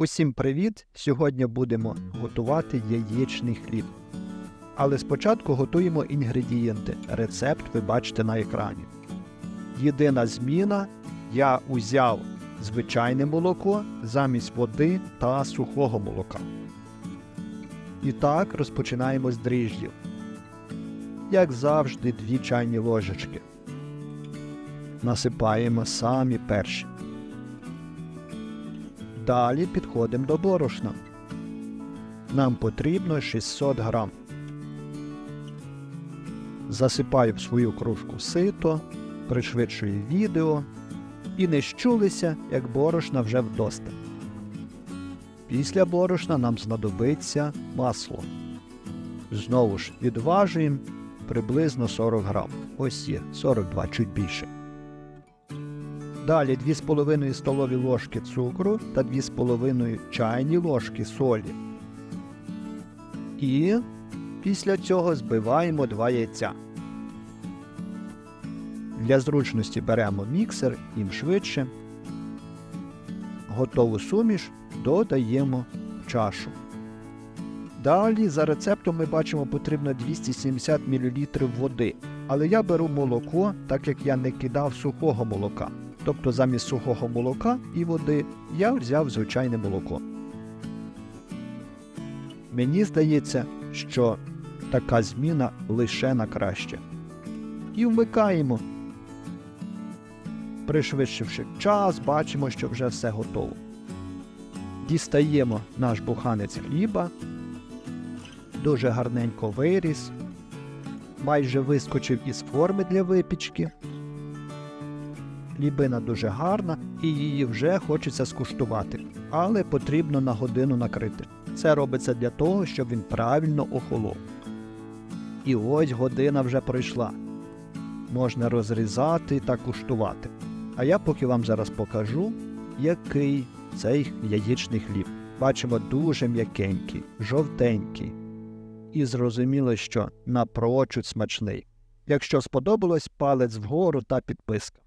Усім привіт! Сьогодні будемо готувати яєчний хліб. Але спочатку готуємо інгредієнти. Рецепт ви бачите на екрані. Єдина зміна я узяв звичайне молоко замість води та сухого молока. І так розпочинаємо з дріжджів. Як завжди, дві чайні ложечки. Насипаємо самі перші. Далі підходимо до борошна. Нам потрібно 600 грам. Засипаю в свою кружку сито, пришвидшую відео і не щулися, як борошна вже вдосталь. Після борошна нам знадобиться масло. Знову ж відважуємо приблизно 40 грам. Ось є 42, чуть більше. Далі 2,5 столові ложки цукру та 2,5 чайні ложки солі. І після цього збиваємо 2 яйця. Для зручності беремо міксер, їм швидше. Готову суміш додаємо в чашу. Далі за рецептом ми бачимо потрібно 270 мл води. Але я беру молоко, так як я не кидав сухого молока. Тобто замість сухого молока і води я взяв звичайне молоко. Мені здається, що така зміна лише на краще. І вмикаємо. Пришвидшивши час, бачимо, що вже все готово. Дістаємо наш буханець хліба, дуже гарненько виріс, майже вискочив із форми для випічки. Хлібина дуже гарна і її вже хочеться скуштувати, але потрібно на годину накрити. Це робиться для того, щоб він правильно охолов. І ось година вже пройшла. Можна розрізати та куштувати. А я поки вам зараз покажу, який цей яєчний хліб. Бачимо дуже м'якенький, жовтенький. І зрозуміло, що напрочуд смачний. Якщо сподобалось, палець вгору та підписка.